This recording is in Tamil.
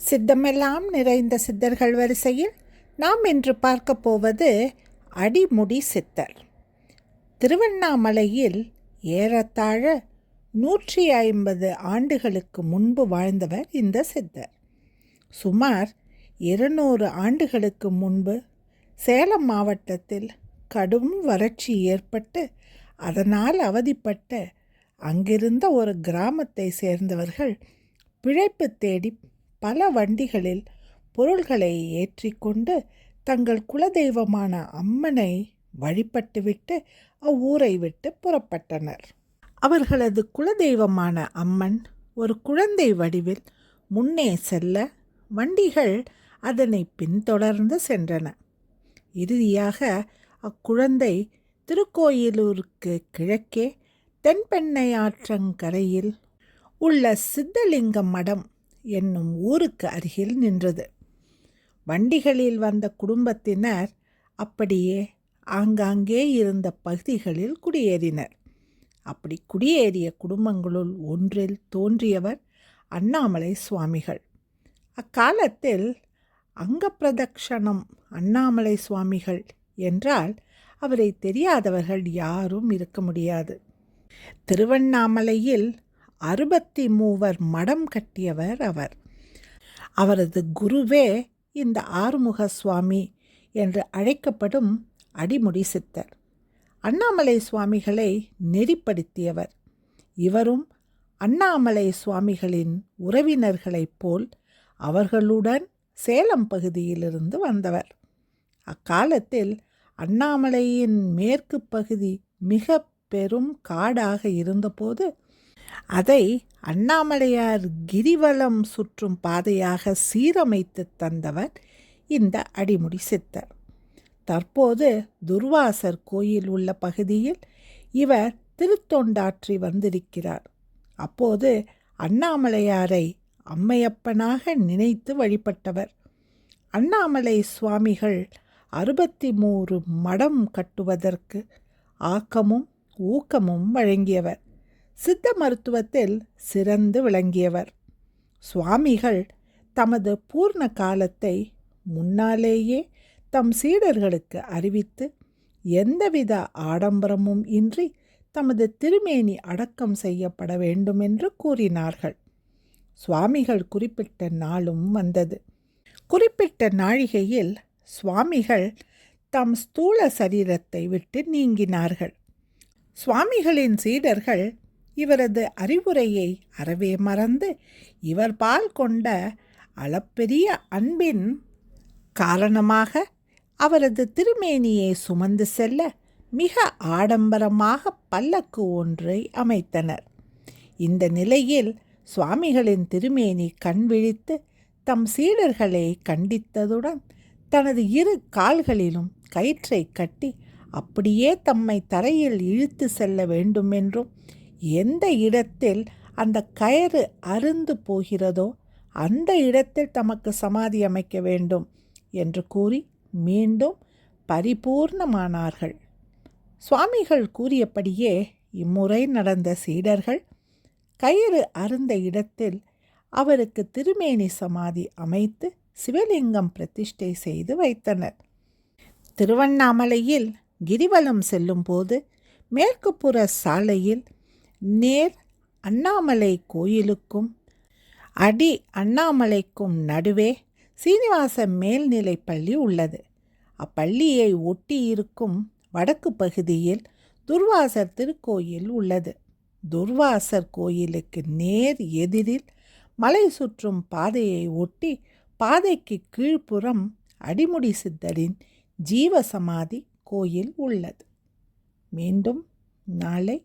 சித்தமெல்லாம் நிறைந்த சித்தர்கள் வரிசையில் நாம் இன்று பார்க்க போவது அடிமுடி சித்தர். திருவண்ணாமலையில் ஏறத்தாழ நூற்றி ஐம்பது ஆண்டுகளுக்கு முன்பு வாழ்ந்தவர் இந்த சித்தர். சுமார் இருநூறு ஆண்டுகளுக்கு முன்பு சேலம் மாவட்டத்தில் கடும் வறட்சி ஏற்பட்டு அதனால் அவதிப்பட்ட அங்கிருந்த ஒரு கிராமத்தை சேர்ந்தவர்கள் பிழைப்பு தேடி பல வண்டிகளில் பொருள்களை ஏற்றிக்கொண்டு தங்கள் குலதெய்வமான அம்மனை வழிபட்டுவிட்டு அவ்வூரை விட்டு புறப்பட்டனர். அவர்களது குலதெய்வமான அம்மன் ஒரு குழந்தை வடிவில் முன்னே செல்ல வண்டிகள் அதனை பின்தொடர்ந்து சென்றன. இறுதியாக அக்குழந்தை திருக்கோயிலூருக்கு கிழக்கே தென்பெண்ணை ஆற்றங்கரையில் உள்ள சித்தலிங்க மடம் என்னும் ஊருக்கு அருகில் நின்றது. வண்டிகளில் வந்த குடும்பத்தினர் அப்படியே ஆங்காங்கே இருந்த பகுதிகளில் குடியேறினர். அப்படி குடியேறிய குடும்பங்களுள் ஒன்றில் தோன்றியவர் அண்ணாமலை சுவாமிகள். அக்காலத்தில் அங்கப்பிரதக்ஷணம் அண்ணாமலை சுவாமிகள் என்றால் அவரை தெரியாதவர்கள் யாரும் இருக்க முடியாது. திருவண்ணாமலையில் அறுபத்தி மூவர் மடம் கட்டியவர் அவர். அவரது குருவே இந்த ஆறுமுக சுவாமி என்று அழைக்கப்படும் அடிமுடி சித்தர். அண்ணாமலை சுவாமிகளை நெறிப்படுத்தியவர். இவரும் அண்ணாமலை சுவாமிகளின் உறவினர்களைப் போல் அவர்களுடன் சேலம் பகுதியிலிருந்து வந்தவர். அக்காலத்தில் அண்ணாமலையின் மேற்கு பகுதி மிக பெரும் காடாக இருந்தபோது அதை அண்ணாமலையார் கிரிவலம் சுற்றும் பாதையாக சீரமைத்து தந்தவர் இந்த அடிமுடி சித்தர். தற்போது துர்வாசர் கோயில் உள்ள பகுதியில் இவர் திருத்தொண்டாற்றி வந்திருக்கிறார். அப்போது அண்ணாமலையாரை அம்மையப்பனாக நினைத்து வழிபட்டவர். அண்ணாமலை சுவாமிகள் அறுபத்தி மூன்று மடம் கட்டுவதற்கு ஆக்கமும் ஊக்கமும் வழங்கியவர். சித்த மருத்துவத்தில் சிறந்து விளங்கியவர். சுவாமிகள் தமது பூர்ண காலத்தை முன்னாலேயே தம் சீடர்களுக்கு அறிவித்து எந்தவித ஆடம்பரமும் இன்றி தமது திருமேனி அடக்கம் செய்யப்பட வேண்டும் என்று கூறினார்கள். சுவாமிகள் குறிப்பிட்ட நாளும் வந்தது. குறிப்பிட்ட நாழிகையில் சுவாமிகள் தம் ஸ்தூல சரீரத்தை விட்டு நீங்கினார்கள். சுவாமிகளின் சீடர்கள் இவரது அறிவுரையை அறவே மறந்து இவர் பால் கொண்ட அளப்பெரிய அன்பின் காரணமாக அவரது திருமேனியை சுமந்து செல்ல மிக ஆடம்பரமாக பல்லக்கு ஒன்றை அமைத்தனர். இந்த நிலையில் சுவாமிகளின் திருமேனி கண் விழித்து தம் சீடர்களை கண்டித்ததுடன் தனது இரு கால்களிலும் கயிற்றை கட்டி அப்படியே தம்மை தரையில் இழுத்து செல்ல வேண்டுமென்றும் எந்த இடத்தில் அந்த கயிறு அருந்து போகிறதோ அந்த இடத்தில் தமக்கு சமாதி அமைக்க வேண்டும் என்று கூறி மீண்டும் பரிபூர்ணமானார்கள். சுவாமிகள் கூறியபடியே இம்முறை நடந்த சீடர்கள் கயிறு அருந்த இடத்தில் அவருக்கு திருமேனி சமாதி அமைத்து சிவலிங்கம் பிரதிஷ்டை செய்து வைத்தனர். திருவண்ணாமலையில் கிரிவலம் செல்லும்போது மேற்கு புற சாலையில் நேர் அண்ணாமலை கோயிலுக்கும் அடி அண்ணாமலைக்கும் நடுவே சீனிவாச மேல்நிலை பள்ளி உள்ளது. அப்பள்ளியை ஒட்டி இருக்கும் வடக்கு பகுதியில் துர்வாசர் திருக்கோயில் உள்ளது. துர்வாசர் கோயிலுக்கு நேர் எதிரில் மலை சுற்றும் பாதையை ஒட்டி பாதைக்கு கீழ்ப்புறம் அடிமுடி சித்தரின் ஜீவசமாதி கோயில் உள்ளது. மீண்டும் நாளை